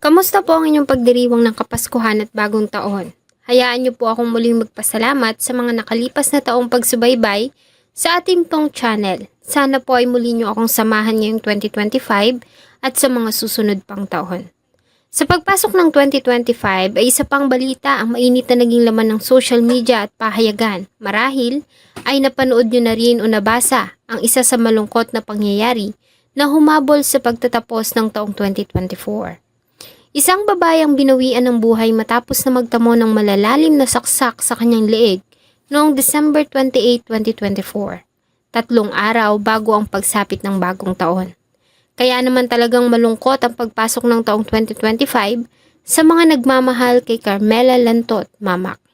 Kamusta po ang inyong pagdiriwang ng Kapaskuhan at Bagong Taon? Hayaan niyo po akong muling magpasalamat sa mga nakalipas na taong pagsubaybay sa ating pong channel. Sana po ay muli niyo akong samahan ngayong 2025 at sa mga susunod pang taon. Sa pagpasok ng 2025 ay isa pang balita ang mainit na naging laman ng social media at pahayagan. Marahil ay napanood nyo na rin o nabasa ang isa sa malungkot na pangyayari na humabol sa pagtatapos ng taong 2024. Isang babae ang binawian ng buhay matapos na magtamo ng malalalim na saksak sa kanyang leeg noong December 28, 2024. Tatlong araw bago ang pagsapit ng bagong taon. Kaya naman talagang malungkot ang pagpasok ng taong 2025 sa mga nagmamahal kay Carmela Lantot Mamak.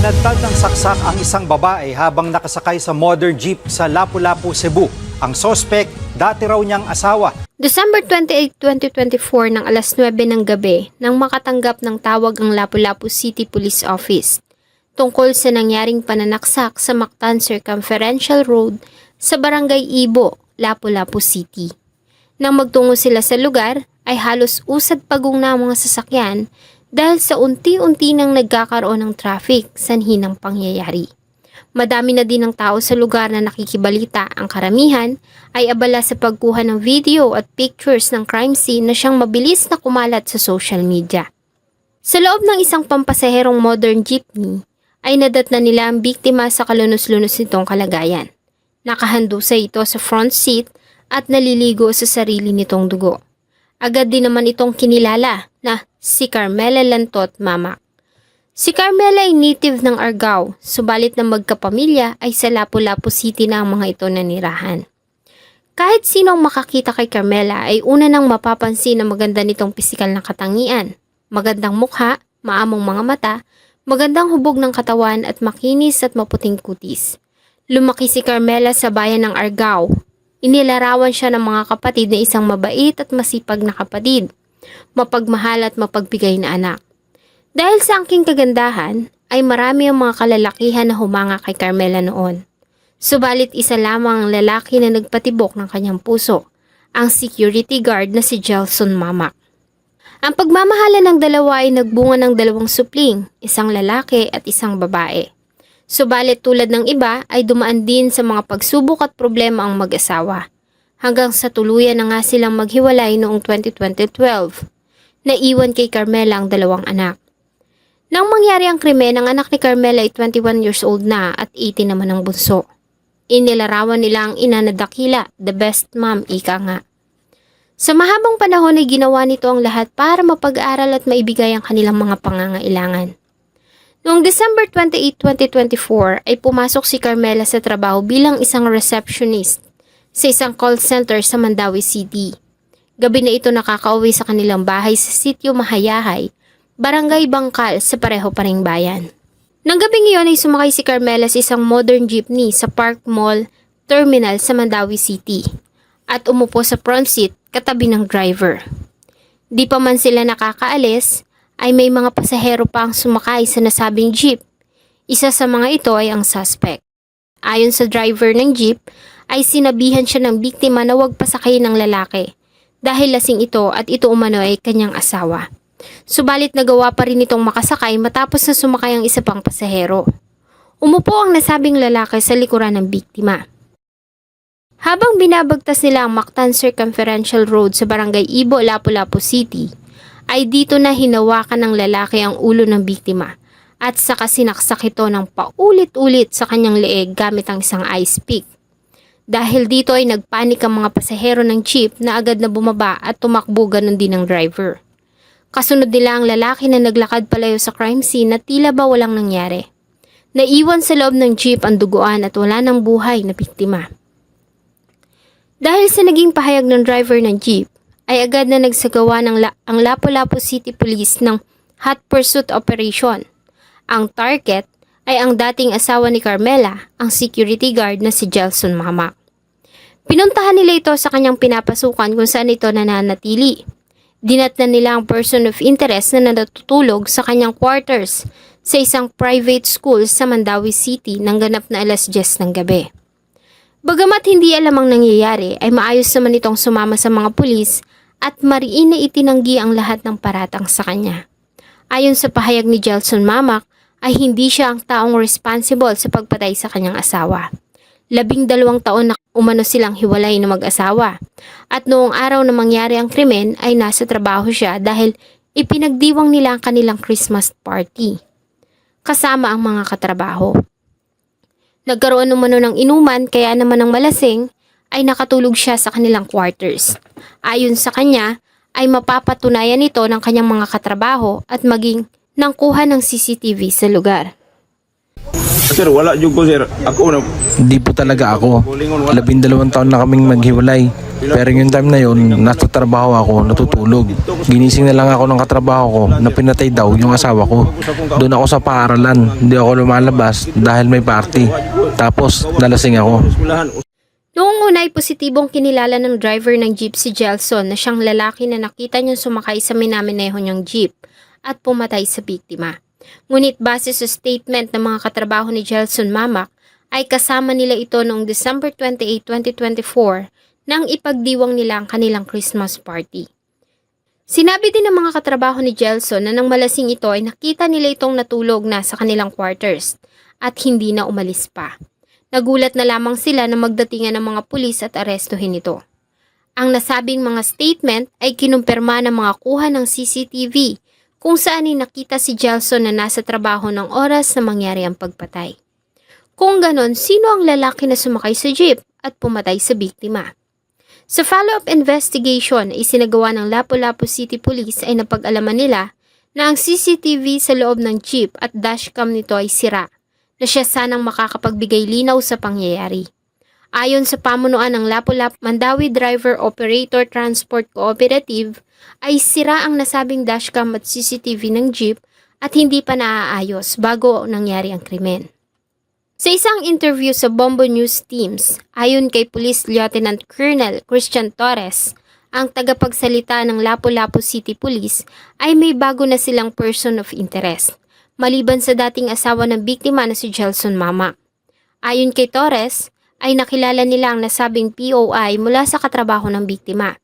Dinagdag ng saksak ang isang babae habang nakasakay sa modern jeep sa Lapu-Lapu, Cebu. Ang sospek, dati raw niyang asawa. December 28, 2024 ng alas 9 ng gabi nang makatanggap ng tawag ang Lapu-Lapu City Police Office tungkol sa nangyaring pananaksak sa Mactan Circumferential Road sa Barangay Ibo, Lapu-Lapu City. Nang magtungo sila sa lugar, ay halos usad pagong na ang mga sasakyan dahil sa unti-unti nang nagkakaroon ng traffic sanhi ng pangyayari. Madami na din ang tao sa lugar na nakikibalita. Ang karamihan ay abala sa pagkuha ng video at pictures ng crime scene na siyang mabilis na kumalat sa social media. Sa loob ng isang pampasaherong modern jeepney, ay nadat na nila ang biktima sa kalunos-lunos nitong kalagayan. Nakahandusay ito sa front seat at naliligo sa sarili nitong dugo. Agad din naman itong kinilala na si Carmela Lantot Mamak. Si Carmela ay native ng Argao, subalit na magkapamilya ay sa Lapu-Lapu City na ang mga ito nanirahan. Kahit sino ang makakita kay Carmela ay una nang mapapansin na maganda nitong pisikal na katangian, magandang mukha, maamong mga mata, magandang hubog ng katawan at makinis at maputing kutis. Lumaki si Carmela sa bayan ng Argao. Inilarawan siya ng mga kapatid na isang mabait at masipag na kapatid, mapagmahal at mapagbigay na anak. Dahil sa angking kagandahan, ay marami ang mga kalalakihan na humanga kay Carmela noon. Subalit isa lamang ang lalaki na nagpatibok ng kanyang puso, ang security guard na si Gelson Mamak. Ang pagmamahala ng dalawa ay nagbunga ng dalawang supling, isang lalaki at isang babae. Subalit tulad ng iba ay dumaan din sa mga pagsubok at problema ang mag-asawa. Hanggang sa tuluyan na nga silang maghiwalay noong 2012. Naiwan kay Carmela ang dalawang anak. Nang mangyari ang krimen, ang anak ni Carmela ay 21 years old na at 18 naman ang bunso. Inilarawan nila ang ina na dakila, the best mom, ika nga. Sa mahabang panahon ay ginawa nito ang lahat para mapag-aral at maibigay ang kanilang mga pangangailangan. Noong December 28, 2024 ay pumasok si Carmela sa trabaho bilang isang receptionist sa isang call center sa Mandawi City. Gabi na ito nakakauwi sa kanilang bahay sa sitio Mahayahay, Barangay Bangkal sa pareho pa bayan. Nang gabing iyon ay sumakay si Carmela sa isang modern jeepney sa Park Mall Terminal sa Mandawi City at umupo sa front seat katabi ng driver. Di pa man sila nakakaalis ay may mga pasahero pa ang sumakay sa nasabing jeep. Isa sa mga ito ay ang suspect. Ayon sa driver ng jeep ay sinabihan siya ng biktima na huwag pasakayin ng lalaki dahil lasing ito at ito umano ay kanyang asawa. Subalit nagawa pa rin itong makasakay matapos na sumakay ang isa pang pasahero. Umupo ang nasabing lalaki sa likuran ng biktima. Habang binabagtas nila ang Mactan Circumferential Road sa barangay Ibo, Lapu-Lapu City, ay dito na hinawakan ng lalaki ang ulo ng biktima at saka sinaksak ito ng paulit-ulit sa kanyang leeg gamit ang isang ice pick. Dahil dito ay nagpanik ang mga pasahero ng jeep na agad na bumaba at tumakbo ganun din ang driver. Kasunod nila ang lalaki na naglakad palayo sa crime scene na tila ba walang nangyari. Naiwan sa loob ng jeep ang duguan at wala ng buhay na biktima. Dahil sa naging pahayag ng driver ng jeep, ay agad na nagsagawa ng la- ang Lapu-Lapu City Police ng hot pursuit operation. Ang target ay ang dating asawa ni Carmela, ang security guard na si Gelson Mamak. Pinuntahan nila ito sa kanyang pinapasukan kung saan ito nananatili. Dinatnan nila ang person of interest na natutulog sa kanyang quarters sa isang private school sa Mandawi City nang ganap na alas 10 ng gabi. Bagamat hindi alam ang nangyayari, ay maayos naman itong sumama sa mga pulis at mariin na itinanggi ang lahat ng paratang sa kanya. Ayon sa pahayag ni Jelson Mamak, ay hindi siya ang taong responsible sa pagpatay sa kanyang asawa. Labing dalawang taon na umano silang hiwalay na mag-asawa. At noong araw na mangyari ang krimen ay nasa trabaho siya dahil ipinagdiwang nila ang kanilang Christmas party. Kasama ang mga katrabaho. Nagkaroon umano ng inuman kaya naman ng malasing ay nakatulog siya sa kanilang quarters. Ayon sa kanya ay mapapatunayan ito ng kanyang mga katrabaho at maging ng kuha ng CCTV sa lugar. Sir, wala jud ko sir. Ako na Hindi po talaga ako. Labindalawang taon na kaming maghiwalay. Pero yung time na yun, nasa trabaho ako, natutulog. Ginising na lang ako ng katrabaho ko na pinatay daw yung asawa ko. Doon ako sa paaralan. Hindi ako lumalabas dahil may party. Tapos, nalasing ako. Noong una ay positibong kinilala ng driver ng jeep si Gelson na siyang lalaki na nakita niyang sumakay sa minamineho niyang jeep at pumatay sa biktima. Ngunit base sa statement ng mga katrabaho ni Gelson Mamak, ay kasama nila ito noong December 28, 2024 nang ipagdiwang nila ang kanilang Christmas party. Sinabi din ng mga katrabaho ni Gelson na nang malasing ito ay nakita nila itong natulog na sa kanilang quarters at hindi na umalis pa. Nagulat na lamang sila na magdatingan ng mga pulis at arestuhin ito. Ang nasabing mga statement ay kinumpirma ng mga kuha ng CCTV kung saan ay nakita si Gelson na nasa trabaho ng oras na mangyari ang pagpatay. Kung ganon, sino ang lalaki na sumakay sa jeep at pumatay sa biktima? Sa follow-up investigation, isinagawa ng Lapu-Lapu City Police ay napag-alaman nila na ang CCTV sa loob ng jeep at dashcam nito ay sira na siya sanang makakapagbigay linaw sa pangyayari. Ayon sa pamunuan ng Lapu-Lapu Mandawi Driver Operator Transport Cooperative, ay sira ang nasabing dashcam at CCTV ng jeep at hindi pa naaayos bago nangyari ang krimen. Sa isang interview sa Bombo News Teams, ayon kay Police Lieutenant Colonel Christian Torres, ang tagapagsalita ng Lapu-Lapu City Police ay may bago na silang person of interest, maliban sa dating asawa ng biktima na si Gelson Mama. Ayon kay Torres, ay nakilala nila ang nasabing POI mula sa katrabaho ng biktima.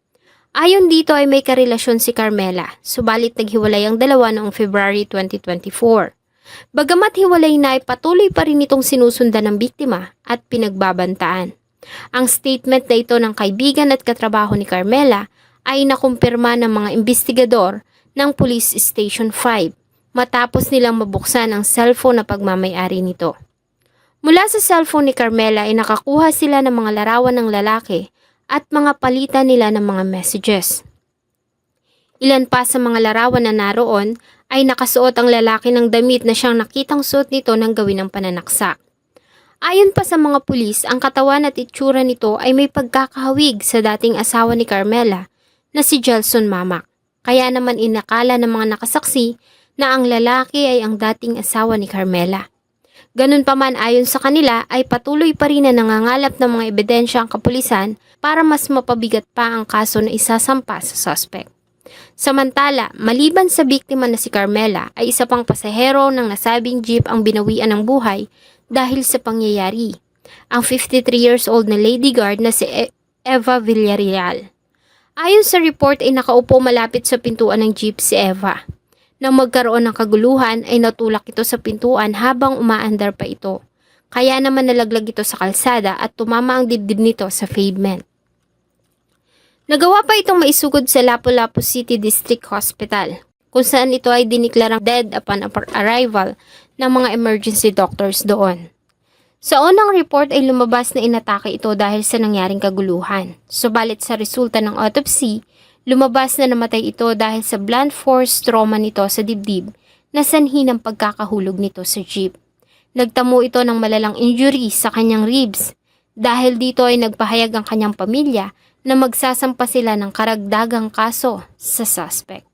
Ayon dito ay may karelasyon si Carmela, subalit naghiwalay ang dalawa noong February 2024. Bagamat hiwalay na ay patuloy pa rin itong sinusundan ng biktima at pinagbabantaan. Ang statement na ito ng kaibigan at katrabaho ni Carmela ay nakumpirma ng mga investigador ng Police Station 5 matapos nilang mabuksan ang cellphone na pagmamayari nito. Mula sa cellphone ni Carmela ay nakakuha sila ng mga larawan ng lalaki at mga palitan nila ng mga messages. Ilan pa sa mga larawan na naroon ay nakasuot ang lalaki ng damit na siyang nakitang suot nito ng gawin ng pananaksak. Ayon pa sa mga pulis, ang katawan at itsura nito ay may pagkakahawig sa dating asawa ni Carmela na si Gelson Mamak. Kaya naman inakala ng mga nakasaksi na ang lalaki ay ang dating asawa ni Carmela. Ganun pa man ayon sa kanila ay patuloy pa rin na nangangalap ng mga ebidensya ang kapulisan para mas mapabigat pa ang kaso na isasampa sa suspect. Samantala, maliban sa biktima na si Carmela, ay isa pang pasahero ng nasabing jeep ang binawian ng buhay dahil sa pangyayari. Ang 53 years old na lady guard na si E- Eva Villarreal. Ayon sa report ay nakaupo malapit sa pintuan ng jeep si Eva. Nang magkaroon ng kaguluhan ay natulak ito sa pintuan habang umaandar pa ito. Kaya naman nalaglag ito sa kalsada at tumama ang dibdib nito sa pavement. Nagawa pa itong maisugod sa Lapu-Lapu City District Hospital, kung saan ito ay diniklarang dead upon ar- arrival ng mga emergency doctors doon. Sa unang report ay lumabas na inatake ito dahil sa nangyaring kaguluhan. Subalit sa resulta ng autopsy, lumabas na namatay ito dahil sa blunt force trauma nito sa dibdib na sanhi ng pagkakahulog nito sa jeep. Nagtamo ito ng malalang injury sa kanyang ribs. Dahil dito ay nagpahayag ang kanyang pamilya na magsasampa sila ng karagdagang kaso sa suspect.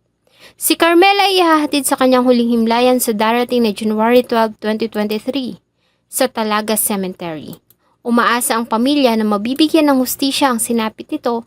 Si Carmela ay ihahatid sa kanyang huling himlayan sa darating na January 12, 2023 sa Talaga Cemetery. Umaasa ang pamilya na mabibigyan ng hustisya ang sinapit nito